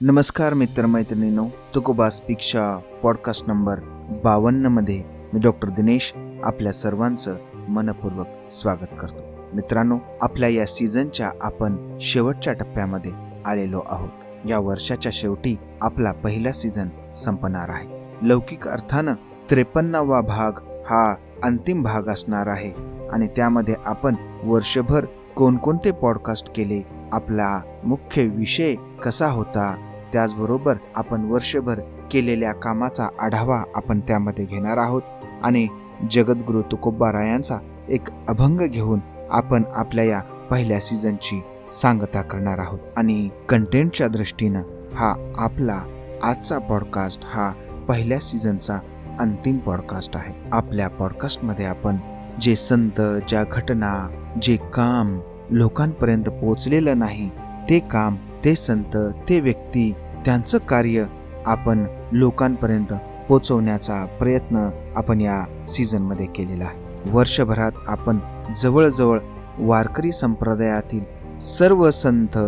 नमस्कार मित्रमैत्रिणींनो तुकोबास्पीक्षा पॉडकास्ट नंबर बावन्नमध्ये मी डॉक्टर दिनेश आपल्या सर्वांचं मनपूर्वक स्वागत करतो. मित्रांनो आपल्या या सीझनच्या आपण शेवटच्या टप्प्यामध्ये आलेलो आहोत. या वर्षाच्या शेवटी आपला पहिला सीझन संपणार आहे. लौकिक अर्थानं त्रेपन्नावा भाग हा अंतिम भाग असणार आहे आणि त्यामध्ये आपण वर्षभर कोणकोणते पॉडकास्ट केले आपला मुख्य विषय कसा होता त्याचबरोबर आपण वर्षभर केलेल्या कामाचा आढावा आपण त्यामध्ये घेणार आहोत. आणि जगद्गुरु तुकोब्बा रायांचा एक अभंग घेऊन आपण आपल्या या पहिल्या सीझनची सांगता करणार आहोत. आणि कंटेंटच्या दृष्टीनं हा आपला आजचा पॉडकास्ट हा पहिल्या सीझनचा अंतिम पॉडकास्ट आहे. आपल्या पॉडकास्टमध्ये आपण जे संत ज्या घटना जे काम लोकांपर्यंत पोचलेलं नाही ते काम ते संत ते व्यक्ती त्यांचं कार्य आपण लोकांपर्यंत पोचवण्याचा प्रयत्न आपण या सीझनमध्ये केलेला आहे. वर्षभरात आपण जवळजवळ वारकरी संप्रदायातील सर्व संत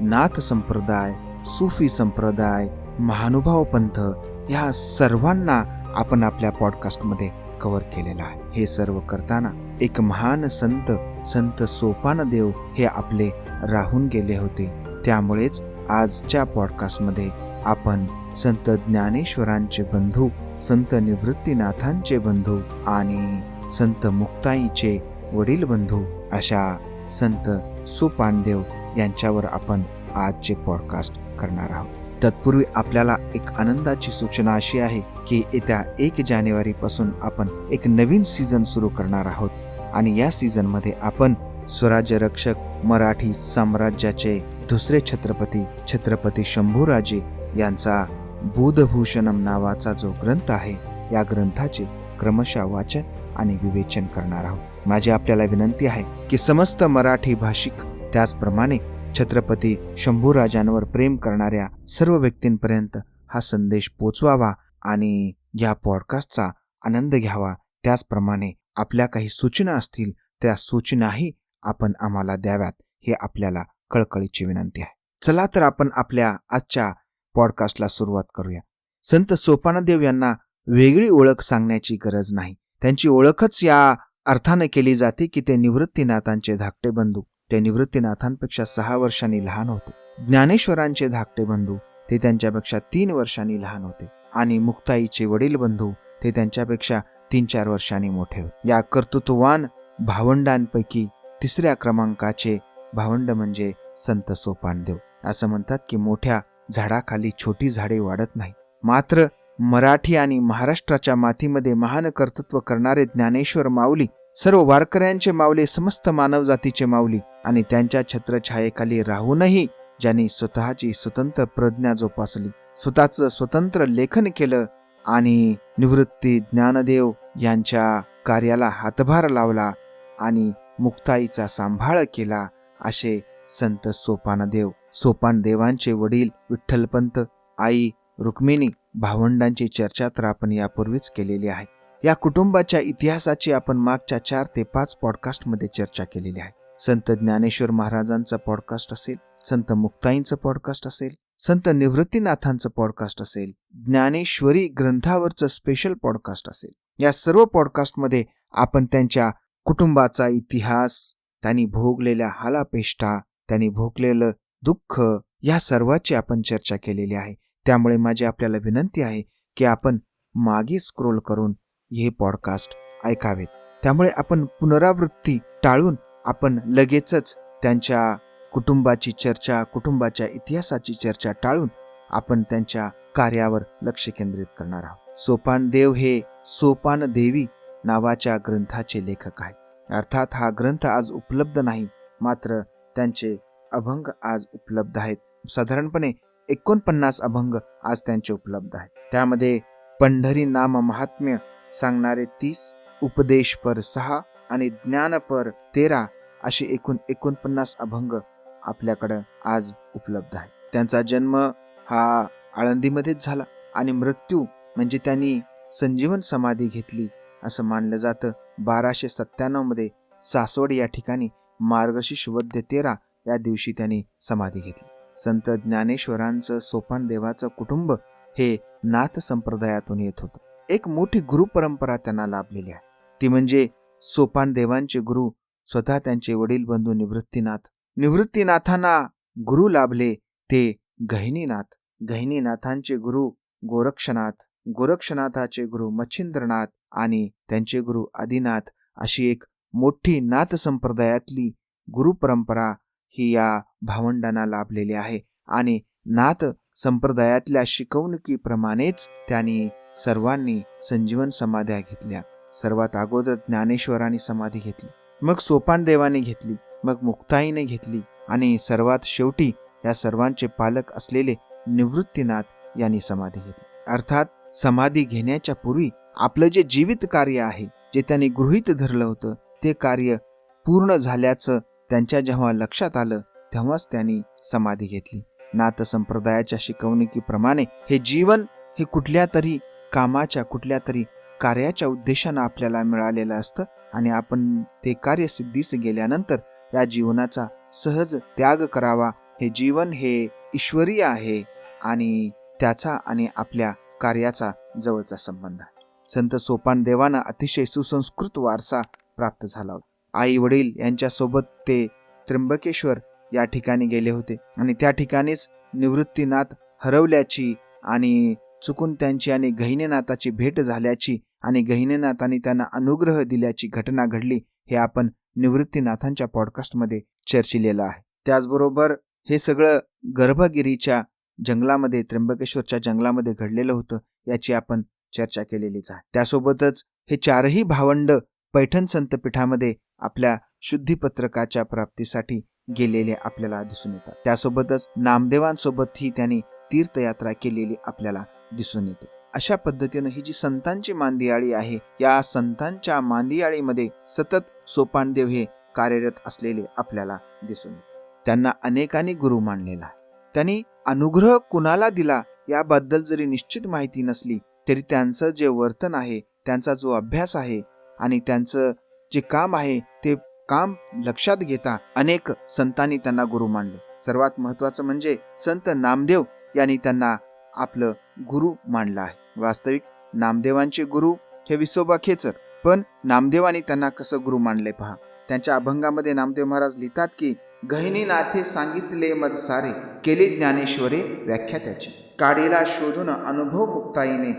नाथ संप्रदाय सुफी संप्रदाय महानुभाव पंथ ह्या सर्वांना आपण आपल्या पॉडकास्टमध्ये कव्हर केलेला आहे. हे सर्व करताना एक महान संत संत सोपानदेव हे आपले राहून गेले होते. त्यामुळेच आजच्या पॉडकास्टमध्ये आपण संत ज्ञानेश्वरांचे बंधू संत निवृत्तीनाथांचे बंधू आणि संत मुक्ताईचे वडील बंधू अशा संत सुपानदेव यांच्यावर आपण आजचे पॉडकास्ट करणार आहोत. तत्पूर्वी आपल्याला एक आनंदाची सूचना अशी आहे की येत्या एक जानेवारी पासून आपण एक नवीन सीझन सुरू करणार आहोत आणि या सीझनमध्ये आपण स्वराज्य रक्षक मराठी साम्राज्याचे दुसरे छत्रपती छत्रपती शंभूराजे यांचा बुधभूषणम नावाचा जो ग्रंथ आहे या ग्रंथाचे क्रमशः वाचन आणि विवेचन करणार आहोत. माझी आपल्याला विनंती आहे की समस्त मराठी भाषिक त्याचप्रमाणे छत्रपती शंभूराजांवर प्रेम करणाऱ्या सर्व व्यक्तींपर्यंत हा संदेश पोचवावा आणि या पॉडकास्टचा आनंद घ्यावा. त्याचप्रमाणे आपल्या काही सूचना असतील त्या सूचनाही आपण आम्हाला द्याव्यात हे आपल्याला कळकळीची विनंती आहे. चला तर आपण आपल्या आजच्या पॉडकास्टला सुरुवात करूया. संत सोपानदेव यांना वेगळी ओळख सांगण्याची गरज नाही. त्यांची ओळखच या अर्थाने केली जाते की ते निवृत्तीनाथांचे धाकटे बंधू ते निवृत्तीनाथांपेक्षा सहा वर्षांनी लहान होते. ज्ञानेश्वरांचे धाकटे बंधू ते त्यांच्यापेक्षा तीन वर्षांनी लहान होते. आणि मुक्ताईचे वडील बंधू ते त्यांच्यापेक्षा तीन चार वर्षांनी मोठे होते. या कर्तृत्ववान भावंडांपैकी तिसऱ्या क्रमांकाचे भावंड म्हणजे संत सोपानदेव. असं म्हणतात की मोठ्या झाडाखाली छोटी झाडे वाढत नाही. मात्र मराठी आणि महाराष्ट्राच्या मातीमध्ये महान कर्तृत्व करणारे ज्ञानेश्वर माऊली सर्व वारकऱ्यांचे माऊली समस्त मानवजातीचे माऊली आणि त्यांच्या छत्रछायेखाली राहूनही ज्यांनी स्वतःची स्वतंत्र प्रज्ञा जोपासली स्वतःचं स्वतंत्र लेखन केलं आणि निवृत्ती ज्ञानदेव यांच्या कार्याला हातभार लावला आणि मुक्ताईचा सांभाळ केला असे संत सोपानदेव सोपानदेवांचे वडील विठ्ठलपंत आई रुक्मिणी भावंडांची चर्चा तर आपण यापूर्वीच केलेली आहे. या कुटुंबाच्या इतिहासाची आपण मागच्या चार ते पाच पॉडकास्टमध्ये चर्चा केलेली आहे. संत ज्ञानेश्वर महाराजांचा पॉडकास्ट असेल संत मुक्ताईंचं पॉडकास्ट असेल संत निवृत्तीनाथांचं पॉडकास्ट असेल ज्ञानेश्वरी ग्रंथावरचं स्पेशल पॉडकास्ट असेल. या सर्व पॉडकास्टमध्ये आपण त्यांच्या कुटुंबाचा इतिहास त्यांनी भोगलेल्या हालापेष्टा त्यांनी भोगलेलं दुःख या सर्वाची आपण चर्चा केलेली आहे. त्यामुळे माझी आपल्याला विनंती आहे की आपण मागे स्क्रोल करून हे पॉडकास्ट ऐकावेत. त्यामुळे आपण पुनरावृत्ती टाळून आपण लगेचच त्यांच्या कुटुंबाची चर्चा कुटुंबाच्या इतिहासाची चर्चा टाळून आपण त्यांच्या कार्यावर लक्ष केंद्रित करणार आहोत. सोपान देव हे सोपान देवी नावाच्या ग्रंथाचे लेखक आहेत. अर्थात हा ग्रंथ आज उपलब्ध नाही मात्र त्यांचे अभंग आज उपलब्ध आहेत. साधारणपणे एकोणपन्नास अभंग आज त्यांचे उपलब्ध आहेत. त्यामध्ये पंढरी नाम महात्म्य सांगणारे तीस उपदेशपर सहा आणि ज्ञानपर तेरा असे एकूण एकोणपन्नास अभंग आपल्याकडं आज उपलब्ध आहे त्यांचा जन्म हा आळंदीमध्येच झाला आणि मृत्यू म्हणजे त्यांनी संजीवन समाधी घेतली असं मानलं जातं. बाराशे सत्त्याण्णवमध्ये सासवड या ठिकाणी मार्गशीर्ष वद्य तेरा या दिवशी त्यांनी समाधी घेतली. संत ज्ञानेश्वरांचं सोपान देवाचं कुटुंब हे नाथ संप्रदायातून येत होतं. एक मोठी गुरु परंपरा त्यांना लाभलेली आहे. ती म्हणजे सोपान देवांचे गुरु स्वतः त्यांचे वडील बंधू निवृत्तीनाथ. निवृत्तीनाथांना गुरु लाभले ते गहिनीनाथ. गहिनीनाथांचे गुरु गोरक्षनाथ गोरक्षनाथाचे गुरु मच्छिंद्रनाथ आणि त्यांचे गुरु आदिनाथ अशी एक मोठी नाथ संप्रदायातली गुरुपरंपरा ही या भावंडांना लाभलेली आहे. आणि नाथ संप्रदायातल्या शिकवणुकीप्रमाणेच त्यांनी सर्वांनी संजीवन समाध्या घेतल्या. सर्वात अगोदर ज्ञानेश्वरांनी समाधी घेतली. मग सोपान देवाने घेतली. मग मुक्ताईने घेतली. आणि सर्वात शेवटी या सर्वांचे पालक असलेले निवृत्तीनाथ यांनी समाधी घेतली. अर्थात समाधी घेण्याच्या पूर्वी आपलं जे जीवित कार्य आहे जे त्यांनी गृहीत धरलं होतं ते कार्य पूर्ण झाल्याचं त्यांच्या जेव्हा लक्षात आलं तेव्हाच त्यांनी समाधी घेतली. नाथ संप्रदायाच्या शिकवणुकीप्रमाणे हे जीवन हे कुठल्या तरी कामाच्या कुठल्या तरी कार्याच्या उद्देशानं आपल्याला मिळालेलं असतं आणि आपण ते कार्य सिद्धीस गेल्यानंतर या जीवनाचा सहज त्याग करावा. हे जीवन हे ईश्वरीय आहे आणि त्याचा आणि आपल्या कार्याचा जवळचा संबंध आहे. संत सोपान देवानं अतिशय सुसंस्कृत वारसा प्राप्त झाला होता. आई वडील यांच्यासोबत ते त्र्यंबकेश्वर या ठिकाणी गेले होते आणि त्या ठिकाणीच निवृत्तीनाथ हरवल्याची आणि चुकून त्यांची आणि गहिनीनाथाची भेट झाल्याची आणि गहिनीनाथांनी त्यांना अनुग्रह दिल्याची घटना घडली हे आपण निवृत्तीनाथांच्या पॉडकास्टमध्ये चर्चिलेलं आहे. त्याचबरोबर हे सगळं गर्भगिरीच्या जंगलामध्ये त्र्यंबकेश्वरच्या जंगलामध्ये घडलेलं होतं याची आपण चर्चा केलेलीच आहे. त्यासोबतच हे चारही भावंड पैठण संतपीठामध्ये आपल्या शुद्धीपत्रकाच्या प्राप्तीसाठी गेलेले आपल्याला दिसून येतात. त्यासोबतच नामदेवांसोबतही त्यांनी तीर्थयात्रा केलेली आपल्याला दिसून येते. अशा पद्धतीनं ही जी संतांची मांदियाळी आहे या संतांच्या मांदियाळीमध्ये सतत सोपानदेव हे कार्यरत असलेले आपल्याला दिसून येते. त्यांना अनेकांनी गुरु मानलेला त्यांनी अनुग्रह कुणाला दिला याबद्दल जरी निश्चित माहिती नसली तरी त्यांचं जे वर्तन आहे त्यांचा जो अभ्यास आहे आणि त्यांचं जे काम आहे ते काम लक्षात घेता अनेक संतांनी त्यांना गुरु मानले. सर्वात महत्वाचं म्हणजे संत नामदेव यांनी त्यांना आपलं गुरु मानलं आहे. वास्तविक नामदेवांचे गुरु हे विसोबा खेचर पण नामदेवांनी त्यांना कसं गुरु मानले पहा? त्यांच्या अभंगामध्ये नामदेव महाराज लिहितात की गहिनी नाथे सांगितले मज सारे केले ज्ञानेश्वरे व्याख्या त्याची. काडीला शोधून अनुभव मुक्ताईने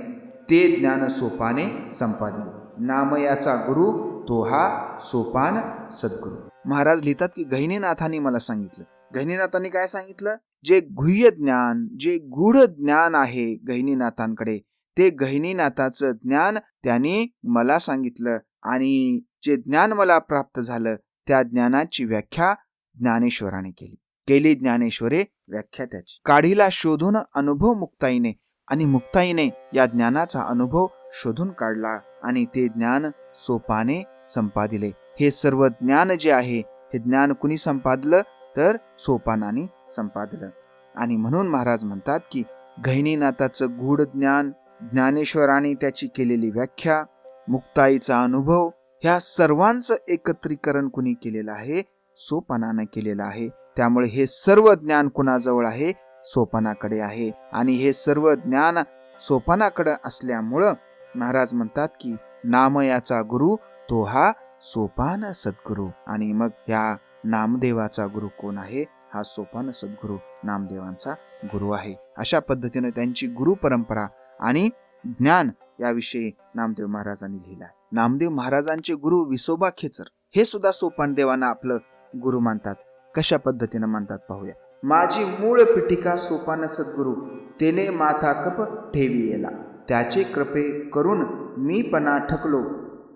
ते ज्ञान सोपाने संपादिले. नामयाचा गुरु तो हा सोपान सद्गुरु. महाराज लिहितात की गहिनीनाथांनी मला सांगितलं. गहिनीनाथांनी काय सांगितलं? जे गुह्य ज्ञान जे गूढ ज्ञान आहे गहिनीनाथांकडे ते गहिनीनाथाचं ज्ञान त्यांनी मला सांगितलं आणि जे ज्ञान मला प्राप्त झालं त्या ज्ञानाची व्याख्या ज्ञानेश्वराने केली. केली ज्ञानेश्वरे व्याख्या त्याची. काढीला शोधून अनुभव मुक्ताईने आणि मुक्ताईने या ज्ञानाचा अनुभव शोधून काढला. आणि ते ज्ञान सोपाने संपादिले. हे सर्व ज्ञान जे आहे हे ज्ञान कुणी संपादलं? तर सोपानाने संपादलं. आणि म्हणून महाराज म्हणतात की गहिनीनाथाचं गूढ ज्ञान ज्ञानेश्वराने त्याची केलेली व्याख्या मुक्ताईचा अनुभव ह्या सर्वांचं एकत्रीकरण कुणी केलेलं आहे? सोपानानं केलेलं आहे. त्यामुळे हे सर्व ज्ञान कुणाजवळ आहे? सोपानाकडे आहे. आणि हे सर्व ज्ञान सोपानाकडे असल्यामुळं महाराज म्हणतात की नामयाचा गुरु तो हा सोपान सद्गुरू. आणि मग या नामदेवाचा गुरु कोण आहे? हा सोपान सद्गुरू नामदेवांचा गुरु आहे. अशा पद्धतीने त्यांची गुरु परंपरा आणि ज्ञान याविषयी नामदेव महाराजांनी लिहिलं आहे. नामदेव महाराजांचे गुरु विसोबा खेचर. हे सुद्धा सोपान देवांना आपलं गुरु मानतात. कशा पद्धतीनं मानतात पाहूया. माझी मूळ पिटिका सोपान सद्गुरु तेने माथा कप ठेवी येला त्याचे कृपे करून मी पणा ठकलो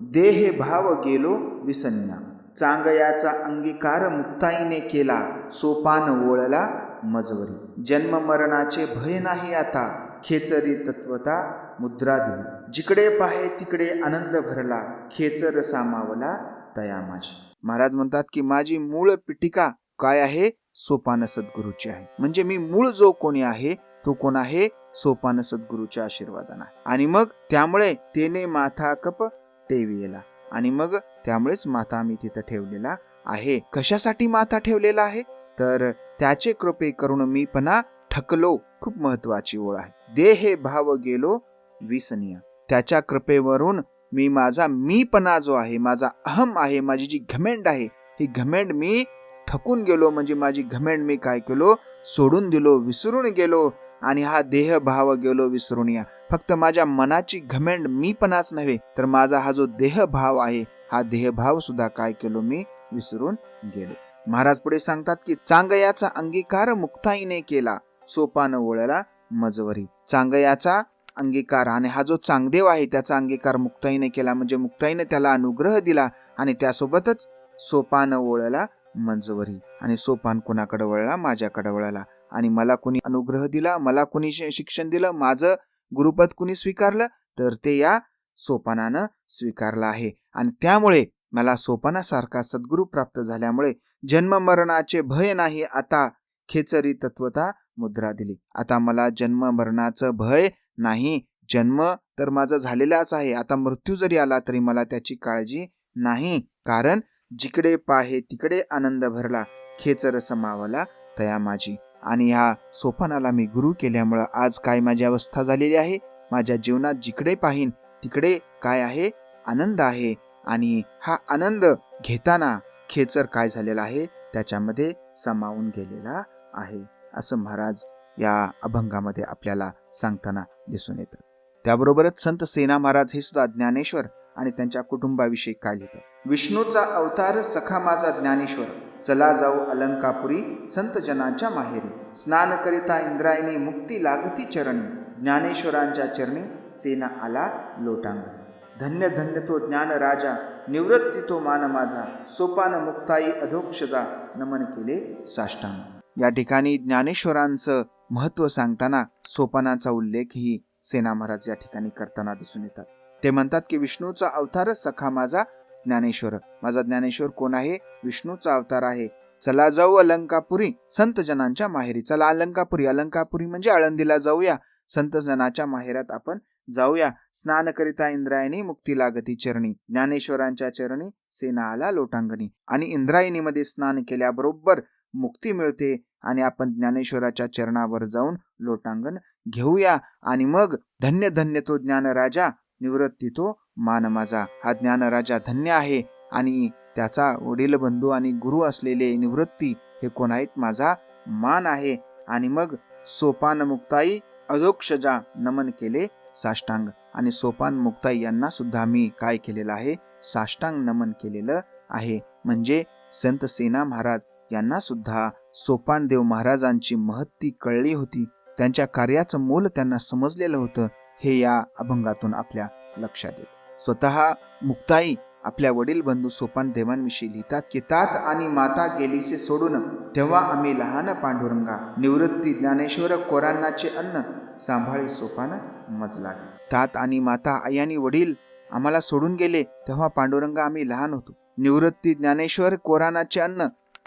देहे भाव गेलो विसन्या. चांगयाचा अंगीकार मुक्ताईने केला सोपान ओळला मजवरी. जन्म मरणाचे भय नाही आता खेचरी तत्वता मुद्रा दिली जिकडे पाहे तिकडे आनंद भरला खेचर सामावला तया माझी. महाराज म्हणतात की माझी मूळ पिटिका काय आहे? सोपान सद्गुरूची आहे. म्हणजे मी मूळ जो कोणी आहे तो कोण आहे? सोपान सद्गुरूच्या आशीर्वादाने. आणि मग त्यामुळे तेने माथा कप टेविला आणि मग त्यामुळेच माथा मी तिथं ठेवलेला आहे. कशासाठी माथा ठेवलेला आहे? तर त्याचे कृपे करून मी पणा ठकलो. खूप महत्वाची ओळ आहे. देहे भाव गेलो विसनीय. त्याच्या कृपेवरून मी माझा मीपणा जो आहे माझा अहम आहे माझी जी घमेंड आहे ही घमेंड मी ठकून गेलो. म्हणजे माझी घमेंड मी काय केलो? सोडून दिलो विसरून गेलो. आणि हा देह भाव गेलो विसरून या. फक्त माझ्या मनाची घमेंड मीपणाच नव्हे तर माझा हा जो देह भाव आहे हा देहभाव सुद्धा काय केलो मी विसरून गेलो. महाराज पुढे सांगतात की चांगयाचा अंगीकार मुक्ताईने केला सोपान ओळला मजवरी. चांगयाचा अंगीकार आणि हा जो चांगदेव आहे त्याचा अंगीकार मुक्ताईने केला म्हणजे मुक्ताईने त्याला अनुग्रह दिला आणि त्यासोबतच सोपान ओळला मंजवरी. आणि सोपान कोणाकडे वळला? माझ्याकडे वळला. आणि मला कुणी अनुग्रह दिला मला कुणी शिक्षण दिलं माझं गुरुपद कुणी स्वीकारलं तर ते या सोपानानं स्वीकारलं आहे. आणि त्यामुळे मला सोपानासारखा सद्गुरू प्राप्त झाल्यामुळे जन्म मरणाचे भय नाही आता खेचरी तत्वता मुद्रा दिली. आता मला जन्म मरणाचं भय नाही जन्म तर माझा झालेलाच आहे आता मृत्यू जरी आला तरी मला त्याची काळजी नाही कारण जिकडे पाहे तिकडे आनंद भरला खेचर समावला तया माझी. आणि ह्या सोपानाला मी गुरु केल्यामुळं आज काय माझी अवस्था झालेली आहे? माझ्या जीवनात जिकडे पाहीन तिकडे काय आहे? आनंद आहे. आणि हा आनंद घेताना खेचर काय झालेला आहे? त्याच्यामध्ये समावून गेलेला आहे. असं महाराज या अभंगामध्ये आपल्याला सांगताना दिसून येतं. त्याबरोबरच संत सेना महाराज हे सुद्धा ज्ञानेश्वर आणि त्यांच्या कुटुंबाविषयी काय लिहितात? विष्णूचा अवतार सखा माझा ज्ञानेश्वर. चला जाऊ अलंकापुरी संतजनाच्या माहेरी. स्नान करिता इंद्रायणी मुक्ती लागती चरणी. ज्ञानेश्वरांच्या चरणी सेना आला लोटांग. धन्य धन्य तो ज्ञान राजा. निवृत्ती तो मान माझा. सोपान मुक्ताई अधोक्षदा नमन केले साष्टांग. या ठिकाणी ज्ञानेश्वरांचं महत्त्व सांगताना सोपानाचा उल्लेखही सेना महाराज या ठिकाणी करताना दिसून येतात. ते म्हणतात की विष्णूचा अवतारच सखा माझा ज्ञानेश्वर. माझा ज्ञानेश्वर कोण आहे? विष्णूचा अवतार आहे. चला जाऊ अलंकापुरी. संत जनांच्या माहेरी. चला अलंकापुरी. अलंकापुरी म्हणजे आळंदीला जाऊया. संत जनाच्या माहेरात आपण जाऊया. स्नान करिता इंद्रायणी मुक्ती लागती चरणी. ज्ञानेश्वरांच्या चरणी सेना आला लोटांगणी. आणि इंद्रायणीमध्ये स्नान केल्याबरोबर मुक्ती मिळते आणि आपण ज्ञानेश्वराच्या चरणावर जाऊन लोटांगण घेऊया. आणि मग धन्य धन्य तो ज्ञान राजा निवृत्ती तो मान माझा हा ज्ञान राजा धन्य आहे आणि त्याचा वडील बंधू आणि गुरु असलेले निवृत्ती हे कोण आहेत माझा मान आहे. आणि मग सोपान मुक्ताई अधोक्षजा नमन केले साष्टांग. आणि सोपान मुक्ताई यांना सुद्धा मी काय केलेलं आहे? साष्टांग नमन केलेलं आहे. म्हणजे संत सेना महाराज यांना सुद्धा सोपानदेव महाराजांची महत्ती कळली होती. त्यांच्या कार्याचं मोल त्यांना समजलेलं होतं. हे या अभंगातून आपल्या लक्षात येतं. स्वतः मुक्ताई आपल्या वडील बंधू सोपान देवांविषयी लिहितात की तात आणि माता गेलीसे सोडून तेव्हा आम्ही लहान पांडुरंगा निवृत्ती ज्ञानेश्वर कोरांनाचे अन्न सांभाळी सोपान मजला तात आणि माता आई आणि वडील आम्हाला सोडून गेले तेव्हा पांडुरंगा आम्ही लहान होतो. निवृत्ती ज्ञानेश्वर कोरानाचे अन्न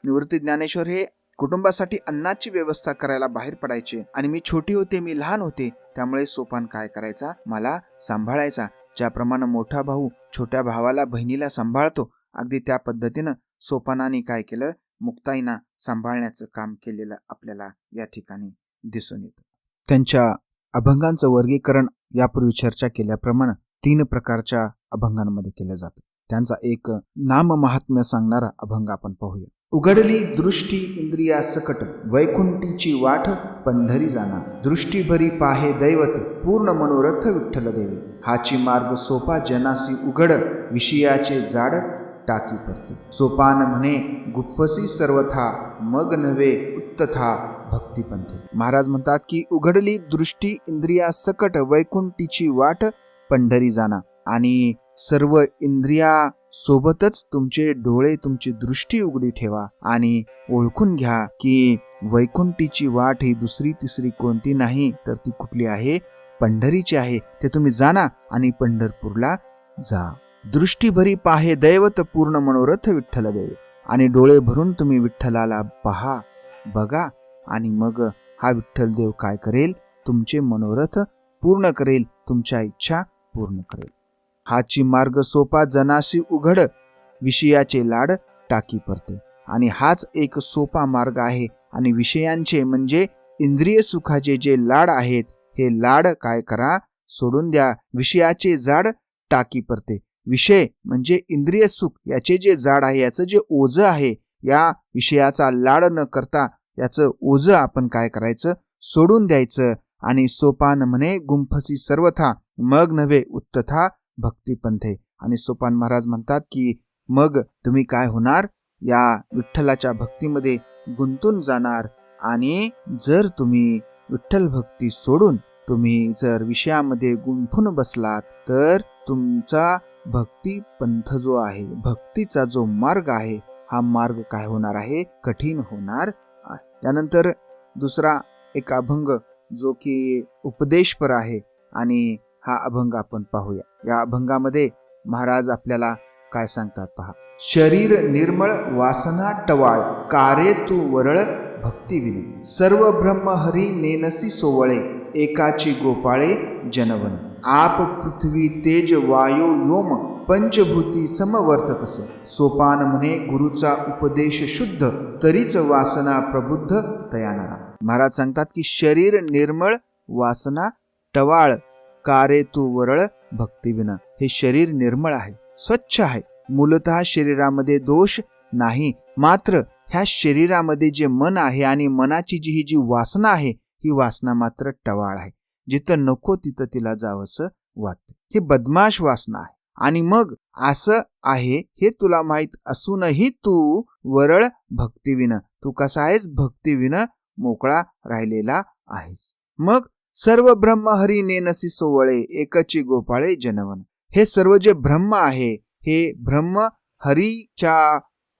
निवृत्ती ज्ञानेश्वर हे कुटुंबासाठी अन्नाची व्यवस्था करायला बाहेर पडायचे. आणि मी छोटी होते मी लहान होते त्यामुळे सोपान काय करायचा? मला सांभाळायचा. ज्याप्रमाणे मोठा भाऊ छोट्या भावाला बहिणीला सांभाळतो अगदी त्या पद्धतीनं सोपानाने काय केलं? मुक्ताईना सांभाळण्याचं काम केलेलं आपल्याला या ठिकाणी दिसून येतं. त्यांच्या अभंगांचं वर्गीकरण यापूर्वी चर्चा केल्याप्रमाणे तीन प्रकारच्या अभंगांमध्ये केलं जातं. त्यांचा एक नाम महात्म्य सांगणारा अभंग आपण पाहूया. उघडली दृष्टी इंद्रिया सकट वैकुंठीची वाट पंढरी जाना. दृष्टीभरी पाहे दैवत पूर्ण मनोरथ विठ्ठल देवे. हाची मार्ग सोपा जनासी उघड विषयाचे जाड टाकी पडते. सोपान म्हणे गुप्पसी सर्वथा मग नव्हे उत्तथा भक्तिपंथे. महाराज म्हणतात की उघडली दृष्टी इंद्रिया सकट वैकुंठीची वाट पंढरी जाना. आणि सर्व इंद्रिया सोबतच तुमचे डोळे तुमची दृष्टी उघडी ठेवा आणि ओळखून घ्या की वैकुंठीची वाट ही दुसरी तिसरी कोणती नाही तर ती कुठली आहे? पंढरीची आहे. ते तुम्ही जाणा आणि पंढरपूरला जा. दृष्टीभरी पाहे दैवत पूर्ण मनोरथ विठ्ठल देवे. आणि डोळे भरून तुम्ही विठ्ठलाला पहा बघा आणि मग हा विठ्ठल देव काय करेल? तुमचे मनोरथ पूर्ण करेल तुमच्या इच्छा पूर्ण करेल. हाची मार्ग सोपा जनाशी उघड विषयाचे लाड टाकी पडते आणि हाच एक सोपा मार्ग आहे. आणि विषयांचे म्हणजे इंद्रिय सुखाचे जे लाड आहेत हे लाड काय करा? सोडून द्या. विषयाचे जाड टाकी पडते विषय म्हणजे इंद्रिय सुख याचे जे जाड आहे याचं जे ओझं आहे या विषयाचा लाड न करता याचं ओझं आपण काय करायचं? सोडून द्यायचं. आणि सोपान म्हणे गुंफसी सर्वथा मग नव्हे उत्तथा भक्तिपंथे आणि सोपान महाराज म्हणतात की मग तुम्ही काय होणार? या विठ्ठलाच्या भक्तीमध्ये गुंतून जाणार. आणि जर तुम्ही विठ्ठल भक्ती सोडून तुम्ही जर विषयामध्ये गुंफून बसलात तर तुमचा भक्ती पंथ जो आहे भक्तीचा जो मार्ग आहे हा मार्ग काय होणार आहे? कठीण होणार आहे. त्यानंतर दुसरा एक अभंग जो की उपदेशपर आहे. आणि हा अभंग आपण पाहूया. या अभंगामध्ये महाराज आपल्याला काय सांगतात पहा? शरीर निर्मळ वासना टवाळ कार्य तू वरळ भक्तिविनी सर्व ब्रह्म हरी नेनसी सोवळे एकाची गोपाळे जनवन. आप पृथ्वी तेज वायो योम पंचभूती समवर्तत असे. सोपान म्हणे गुरुचा उपदेश शुद्ध तरीच वासना प्रबुद्ध तयानारा. महाराज सांगतात की शरीर निर्मळ वासना टवाळ कारे तू वरळ भक्तिविना. हे शरीर निर्मळ आहे स्वच्छ आहे. मूलत शरीरामध्ये दोष नाही मात्र ह्या शरीरामध्ये जे मन आहे आणि मनाची जी ही जी वासना आहे ही वासना मात्र टवाळ आहे. जिथं नको तिथं तिला जावंसं वाटतं. हे बदमाश वासना आहे. आणि मग असं आहे हे तुला माहीत असूनही तू वरळ भक्तीविन. तू कसा आहेस? भक्तीविन मोकळा राहिलेला आहेस. मग सर्व ब्रह्महरी नेनसी सोवळे एकची गोपाळे जनवन. हे सर्व जे ब्रह्म आहे हे ब्रह्म हरीच्या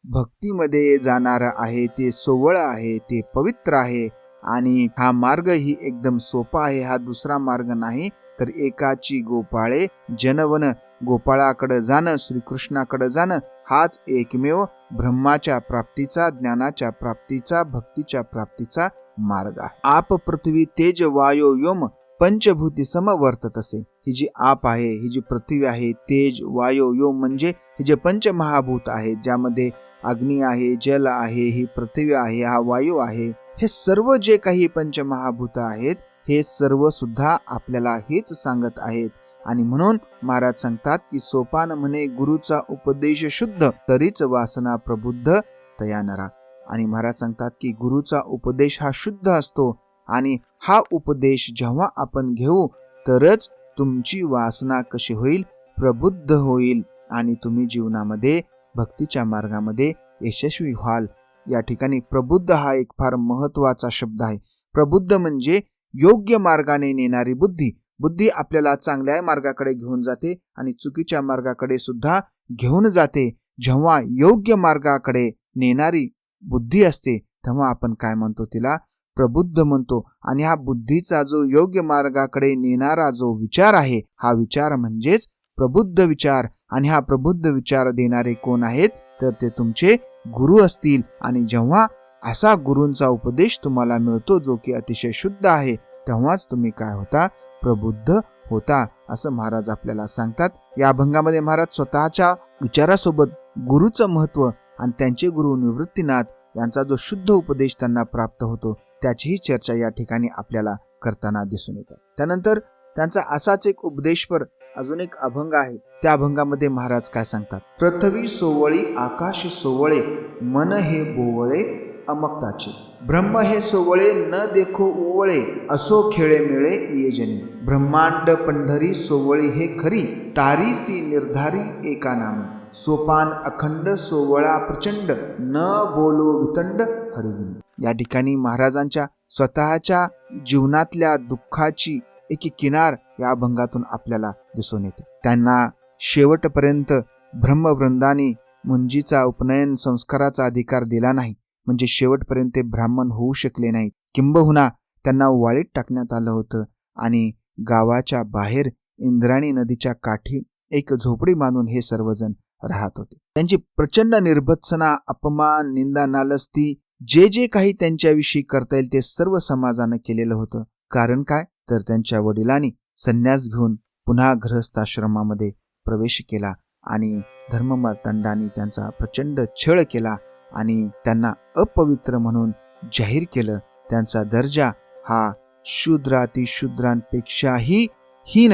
भक्तीमध्ये जाणारं आहे ते सोवळ आहे ते पवित्र आहे आणि हा मार्ग ही एकदम सोपा आहे हा दुसरा मार्ग नाही तर एकाची गोपाळे जनवन. गोपाळाकडे जाणं श्रीकृष्णाकडे जाणं हाच एकमेव ब्रह्माच्या प्राप्तीचा ज्ञानाच्या प्राप्तीचा भक्तीच्या प्राप्तीचा मार्ग आहे. आप पृथ्वी तेज वायो योम पंचभूती समवर्तत असे ही जी आप आहे ही जी पृथ्वी आहे तेज वायो योम म्हणजे हे जे पंचमहाभूत आहेत ज्यामध्ये अग्नी आहे जल आहे ही पृथ्वी आहे हा वायू आहे हे सर्व जे काही पंचमहाभूत आहेत हे सर्व सुद्धा आपल्याला हेच सांगत आहेत. आणि म्हणून महाराज सांगतात की सोपान म्हणे गुरुचा उपदेश शुद्ध तरीच वासना प्रबुद्ध तयानरा आणि महाराज सांगतात की गुरुचा उपदेश हा शुद्ध असतो आणि हा उपदेश जेव्हा आपण घेऊ तरच तुमची वासना कशी होईल? प्रबुद्ध होईल आणि तुम्ही जीवनामध्ये भक्तीच्या मार्गामध्ये यशस्वी व्हाल. या ठिकाणी प्रबुद्ध हा एक फार महत्त्वाचा शब्द आहे. प्रबुद्ध म्हणजे योग्य मार्गाने नेणारी बुद्धी. बुद्धी आपल्याला चांगल्या मार्गाकडे घेऊन जाते आणि चुकीच्या मार्गाकडे सुद्धा घेऊन जाते. जेव्हा योग्य मार्गाकडे नेणारी बुद्धी असते तेव्हा आपण काय म्हणतो तिला? प्रबुद्ध म्हणतो. आणि हा बुद्धीचा जो योग्य मार्गाकडे नेणारा जो विचार आहे हा विचार म्हणजेच प्रबुद्ध विचार. आणि हा प्रबुद्ध विचार देणारे कोण आहेत? तर ते तुमचे गुरु असतील. आणि जेव्हा असा गुरूंचा उपदेश तुम्हाला मिळतो जो की अतिशय शुद्ध आहे तेव्हाच तुम्ही काय होता? प्रबुद्ध होता असं महाराज आपल्याला सांगतात. या अभंगामध्ये महाराज स्वतःच्या विचारासोबत गुरुचं महत्त्व आणि त्यांचे गुरु निवृत्तीनाथ यांचा जो शुद्ध उपदेश त्यांना प्राप्त होतो त्याचीही चर्चा या ठिकाणी आपल्याला करताना दिसून येतात त्यानंतर त्यांचा असाच एक उपदेशपर अजून एक अभंग आहे. त्या अभंगामध्ये महाराज काय सांगतात? पृथ्वी सोवळी आकाश सोवळे मन हे बोवळे अमक्ताचे. ब्रह्म हे सोवळे न देखो ओवळे असो खेळे मिळे येजनी ब्रह्मांड पंढरी सोवळी हे खरी तारीसी निर्धारी एका नामी. सोपान अखंड सोवळा प्रचंड न बोलो वितंड हरिविनी. या ठिकाणी महाराजांच्या स्वतःच्या जीवनातल्या दुःखाची एक किनार या अभंगातून आपल्याला दिसून येते. त्यांना शेवटपर्यंत ब्रह्मवृंदाने मुंजीचा उपनयन संस्काराचा अधिकार दिला नाही म्हणजे शेवटपर्यंत ते ब्राह्मण होऊ शकले नाहीत. किंबहुना त्यांना वाळीत टाकण्यात आलं होतं आणि गावाच्या बाहेर इंद्राणी नदीच्या काठी एक झोपडी बांधून हे सर्वजण राहत होते. त्यांची प्रचंड निर्भत्सना अपमान निंदा नालस्ती जे जे काही त्यांच्याविषयी करता येईल ते सर्व समाजानं केलेलं होतं. कारण काय? तर त्यांच्या वडिलांनी संन्यास घेऊन पुन्हा गृहस्थाश्रमामध्ये प्रवेश केला आणि धर्ममार्तंडांनी त्यांचा प्रचंड छळ केला आणि त्यांना अपवित्र म्हणून जाहीर केलं. त्यांचा दर्जा हा शूद्रातिशूद्रांपेक्षाही हीन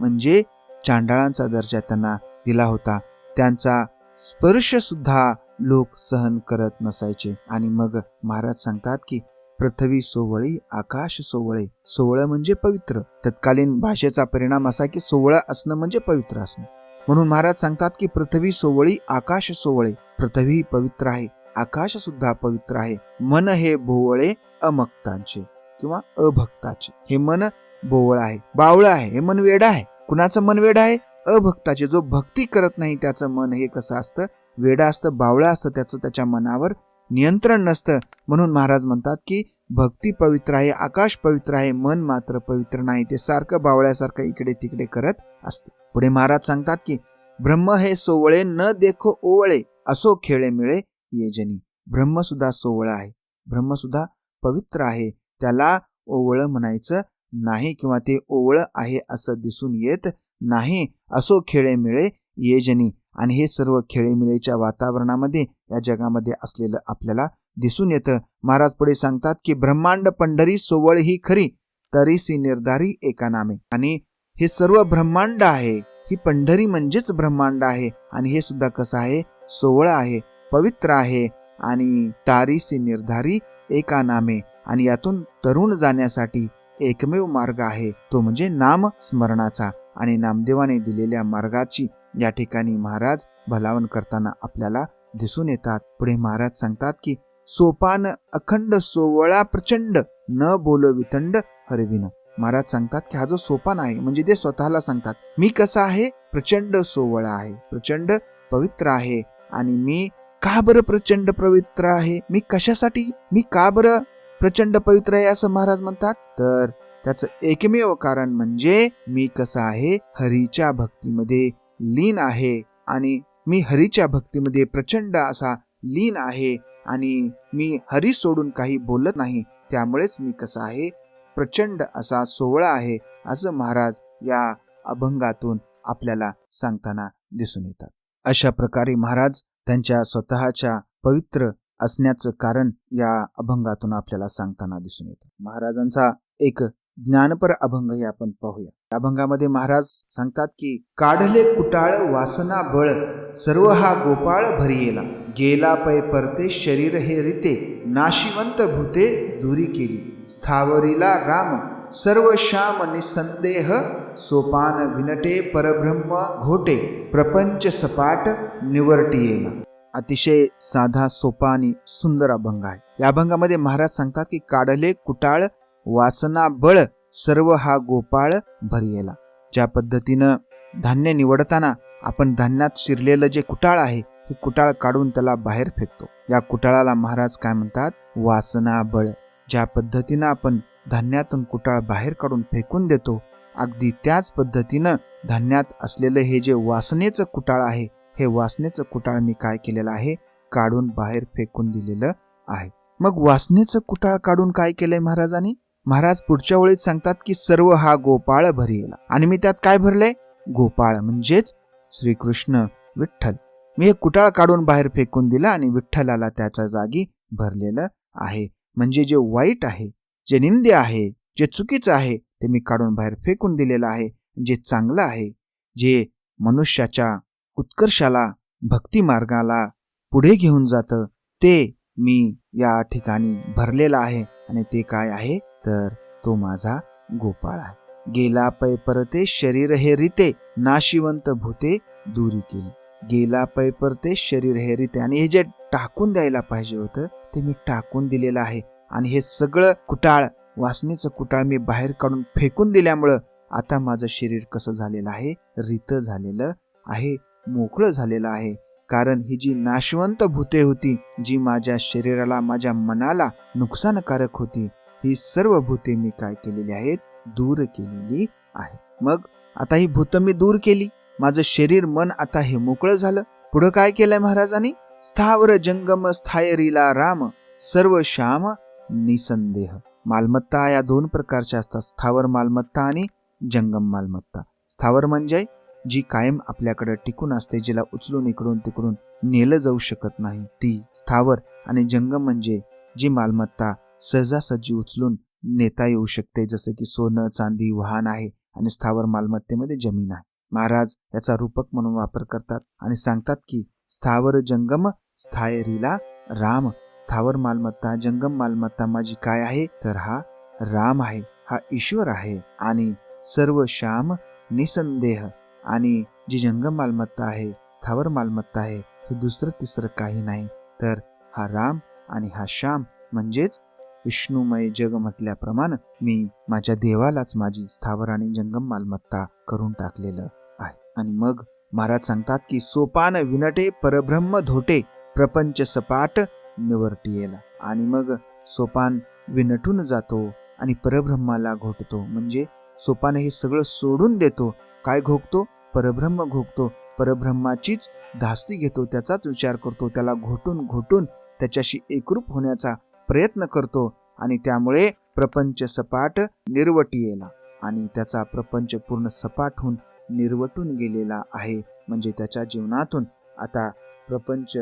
म्हणजे चांडाळांचा दर्जा त्यांना दिला होता. त्यांचा स्पर्श सुद्धा लोक सहन करत नसायचे. आणि मग महाराज सांगतात की पृथ्वी सोवळी आकाश सोवळे. सोवळं म्हणजे पवित्र. तत्कालीन भाषेचा परिणाम असा की सोवळं असणं म्हणजे पवित्र असणं. म्हणून महाराज सांगतात की पृथ्वी सोवळी आकाश सोवळे. पृथ्वी पवित्र आहे आकाश सुद्धा पवित्र आहे. मन हे भोवळे अमक्तांचे किंवा अभक्ताचे. हे मन भोवळ आहे बावळ आहे हे मन वेड आहे. कुणाचं मन वेड आहे? अभक्ताचे जो भक्ती करत नाही त्याचं मन हे कसं असतं? वेडा असतं बावळं असतं त्याचं त्याच्या मनावर? नियंत्रण नसतं. म्हणून महाराज म्हणतात की भक्ती पवित्र आहे आकाश पवित्र आहे मन मात्र पवित्र नाही. ते सारखं बावळ्यासारखं इकडे तिकडे करत असते. पुढे महाराज सांगतात की ब्रह्म हे सोवळे न देखो ओवळे असो खेळे मिळे येजनी ब्रह्मसुद्धा ब्रह्म सुद्धा सोवळ आहे. ब्रह्म सुद्धा पवित्र आहे. त्याला ओवळं म्हणायचं नाही किंवा ते ओवळं आहे असं दिसून येत नाही. असो खेळेमिळे येजनी आणि हे सर्व खेळेमिळेच्या वातावरणामध्ये या जगामध्ये असलेलं आपल्याला दिसून येतं. महाराज पुढे सांगतात की ब्रह्मांड पंढरी सोवळ ही खरी तरीसी निर्धारी एका नामे. आणि हे सर्व ब्रह्मांड आहे. ही पंढरी म्हणजेच ब्रह्मांड आहे. आणि हे सुद्धा कसं आहे? सोवळ आहे पवित्र आहे. आणि तारीसी निर्धारी एका नामे. आणि यातून तरुण जाण्यासाठी एकमेव मार्ग आहे. तो म्हणजे नाम स्मरणाचा आणि नामदेवाने दिलेल्या मार्गाची या ठिकाणी महाराज भलावण करताना आपल्याला दिसून येतात. पुढे महाराज सांगतात की सोपान अखंड सोवळा प्रचंड न बोलो वितंड हरविन. महाराज सांगतात की हा जो सोपान आहे म्हणजे ते स्वतःला सांगतात मी कसा आहे? प्रचंड सोवळा आहे प्रचंड पवित्र आहे आणि मी का बरं प्रचंड पवित्र आहे? मी कशासाठी? मी का बरं प्रचंड पवित्र आहे? असं महाराज म्हणतात. तर त्याचं एकमेव कारण म्हणजे मी कसं आहे हरीच्या भक्तीमध्ये लीन आहे आणि मी हरीच्या भक्तीमध्ये प्रचंड असा लीन आहे आणि मी हरी सोडून काही बोलत नाही त्यामुळेच मी कसा आहे प्रचंड असा सोहळा आहे असं महाराज या अभंगातून आपल्याला सांगताना दिसून येतात. अशा प्रकारे महाराज त्यांच्या स्वतःच्या पवित्र असण्याचं कारण या अभंगातून आपल्याला सांगताना दिसून येतं. महाराजांचा एक ज्ञानपर अभंग हे आपण पाहूया. या अभंगामध्ये महाराज सांगतात की काढले कुटाळ वासना बळ सर्व हा गोपाळ भरियेला. गेला पै परते शरीर हे रिते नाशिवंत भूते दुरी केली. स्थावरीला राम सर्व श्याम निसंदेह सोपान विनटे परब्रह्म घोटे प्रपंच सपाट निवर्टियेला अतिशय साधा सोपा आणि सुंदर अभंग आहे. या अभंगामध्ये महाराज सांगतात की काढले कुटाळ वासना बळ सर्व हा गोपाळ भरियेला. ज्या पद्धतीनं धान्य निवडताना आपण धान्यात शिरलेलं जे कुटाळ आहे हे कुटाळ काढून त्याला बाहेर फेकतो. या कुटाळाला महाराज काय म्हणतात? वासना बळ. ज्या पद्धतीनं आपण धान्यातून कुटाळ बाहेर काढून फेकून देतो अगदी त्याच पद्धतीनं धान्यात असलेलं हे जे वासनेचं कुटाळ आहे हे वासनेचं कुटाळ मी काय केलेलं आहे? काढून बाहेर फेकून दिलेलं आहे. मग वासनेचं कुटाळ काढून काय केलंय महाराजांनी? महाराज पुढच्या ओळीत सांगतात की सर्व हा गोपाळ भरियला. आणि मी त्यात काय भरले? गोपाळ म्हणजेच श्रीकृष्ण विठ्ठल. मी हे कुटाळ काढून बाहेर फेकून दिलं आणि विठ्ठलाला त्याच्या जागी भरलेलं आहे. म्हणजे जे वाईट आहे जे निंद्य आहे जे चुकीचं आहे ते मी काढून बाहेर फेकून दिलेलं आहे. जे चांगलं आहे जे मनुष्याच्या उत्कर्षाला भक्ती मार्गाला पुढे घेऊन जातं ते मी या ठिकाणी भरलेलं आहे. आणि ते काय आहे? तर तो माझा गोपाळ आहे. गेला पै परते शरीर हे रिते नाशिवंत भूते दुरी केली. गेला पै परते शरीर हे रिते आणि हे जे टाकून द्यायला पाहिजे होतं ते मी टाकून दिलेलं आहे. आणि हे सगळं कुटाळ वासनेचं कुटाळ मी बाहेर काढून फेकून दिल्यामुळं आता माझं शरीर कसं झालेलं आहे? रित झालेलं आहे मोकळं झालेलं आहे. कारण ही जी नाशवंत भूते होती जी माझ्या शरीराला माझ्या मनाला नुकसानकारक होती ही सर्व भूते मी काय केलेली आहेत? दूर केलेली आहे मग आता ही भूत मी दूर केली. माझं शरीर मन आता हे मोकळं झालं. पुढं काय केलंय महाराजांनी? स्थावर जंगम स्थायरीला राम सर्व श्याम निसंदेह. मालमत्ता या दोन प्रकारच्या असतात. स्थावर मालमत्ता आणि जंगम मालमत्ता. स्थावर म्हणजे जी कायम आपल्याकडे टिकून असते जिला उचलून इकडून तिकडून नेलं जाऊ शकत नाही. ती स्थावर आणि जंगम म्हणजे जी मालमत्ता सहजासहजी उचलून नेता येऊ शकते जसं की सोनं चांदी वाहन आहे आणि स्थावर मालमत्तेमध्ये जमीन आहे. महाराज याचा रूपक म्हणून वापर करतात आणि सांगतात की स्थावर जंगम स्थायरीला राम. स्थावर मालमत्ता जंगम मालमत्ता माझी काय आहे? तर हा राम आहे. हा ईश्वर आहे. आणि सर्व श्याम निसंदेह. आणि जी जंगम मालमत्ता आहे स्थावर मालमत्ता आहे हे दुसरं तिसरं काही नाही. तर हा राम आणि हा श्याम म्हणजेच विष्णुमय जग म्हटल्याप्रमाणे मी माझ्या देवालाच माझी स्थावर आणि जंगम मालमत्ता करून टाकलेलं आहे. आणि मग महाराज सांगतात की सोपान विनटे परब्रह्म धोटे प्रपंच सपाट निवर्टियेला आणि मग सोपान विनटून जातो आणि परब्रह्माला घोटतो. म्हणजे सोपान हे सगळं सोडून देतो. काय घोकतो परब्रह्म घोकतो परब्रह्माचीच धास्ती घेतो त्याचाच विचार करतो त्याला घोटून घोटून त्याच्याशी एकरूप होण्याचा प्रयत्न करतो आणि त्यामुळे प्रपंच सपाट निर्वटियेला आणि त्याचा प्रपंच पूर्ण सपाट होऊन निर्वटून गेलेला आहे. म्हणजे त्याच्या जीवनातून आता प्रपंच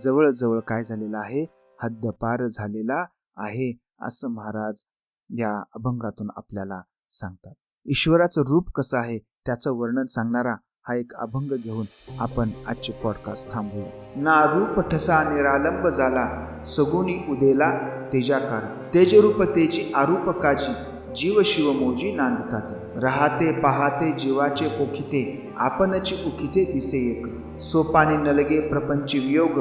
जवळजवळ काय झालेला आहे? हद्दपार झालेला आहे असं महाराज या अभंगातून आपल्याला सांगतात. ईश्वराचं रूप कसं आहे? त्याचं वर्णन सांगणारा हा एक अभंग घेऊन आपण आजचे पॉडकास्ट थांबूया. ना रूप ठसा निरालंब झाला सगुनी उदेला तेजाकार. तेजरूप तेजी आरूप काजी जीव शिव मोजी नांदतात. राहते पाहते जीवाचे पोखिते आपणची उखिते दिसे एक. सोपाने नलगे प्रपंच वियोग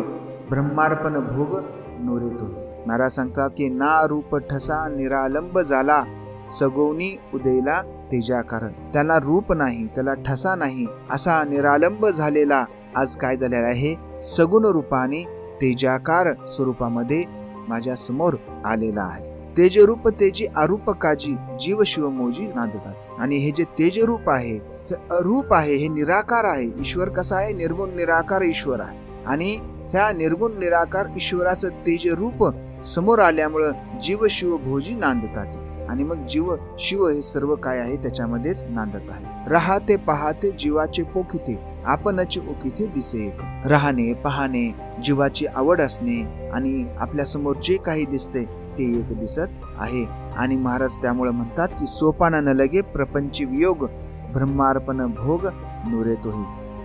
ब्रह्मार्पण भोग नोरे तो. महाराज सांगतात की ना रूप ठसा निरालंब झाला सगोनी उदयला तेजाकार त्याला रूप नाही त्याला ठसा नाही असा निरालंब झालेला आज काय झालेला आहे? सगुण रूपाने तेजाकार स्वरूपामध्ये माझ्यासमोर आलेला आहे. तेजरूप तेजी आरूप काजी जीव शिवमोजी नांदतात. आणि हे जे तेजरूप आहे हे अरूप आहे हे निराकार आहे. ईश्वर कसा आहे? निर्गुण निराकार ईश्वर आहे. आणि ह्या निर्गुण निराकार ईश्वराचं तेजरूप समोर आल्यामुळं जीव शिव भोजी नांदतात. आणि मग जीव शिव हे सर्व काय आहे त्याच्यामध्येच नांदत आहे. राहते पाहते जीवाचे पोखिते आपणच ओकिथे दिसे राहणे पाहणे जीवाची आवड असणे आणि आपल्यासमोर जे काही दिसते ते एक दिसत आहे. आणि महाराज त्यामुळे म्हणतात की सोपाना न लगे प्रपंच वियोग ब्रह्मार्पण भोग नुरेतोही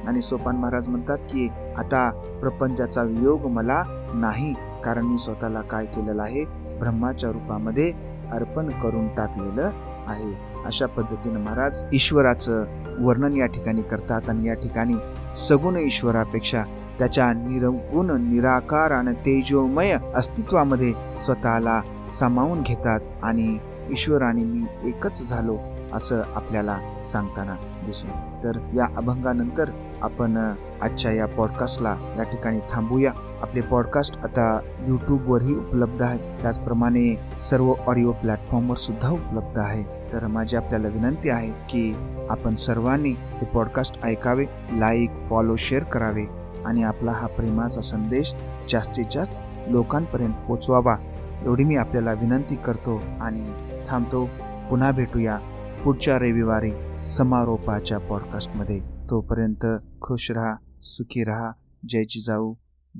आणि सोपान महाराज म्हणतात की आता प्रपंचाचा वियोग मला नाही कारण मी स्वतःला काय केलेलं आहे? ब्रह्माच्या रूपामध्ये अर्पण करून टाकलेलं आहे. अशा पद्धतीनं महाराज ईश्वराचं वर्णन या ठिकाणी करतात आणि या ठिकाणी सगुण ईश्वरापेक्षा त्याच्या निरगुण निराकार आणि तेजोमय अस्तित्वामध्ये स्वतःला सामावून घेतात आणि ईश्वर आणि मी एकच झालो असं आपल्याला सांगताना दिसून तर या अभंगानंतर आपण आजच्या या पॉडकास्टला या ठिकाणी थांबूया. आपले पॉडकास्ट आता यूट्यूबवरही उपलब्ध आहे त्याचप्रमाणे सर्व ऑडिओ प्लॅटफॉर्मवर सुद्धा उपलब्ध आहे. तर माझी आपल्याला विनंती आहे की आपण सर्वांनी हे पॉडकास्ट ऐकावे लाईक फॉलो शेअर करावे आणि आपला हा प्रेमाचा संदेश जास्तीत जास्त लोकांपर्यंत पोचवावा. एवढी मी आपल्याला विनंती करतो आणि थांबतो. पुन्हा भेटूया पुढच्या रविवारी समारोपाच्या पॉडकास्टमध्ये तोपर्यंत खुश रहा सुखी रहा. जय जिजाऊ.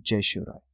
जय शिवराय.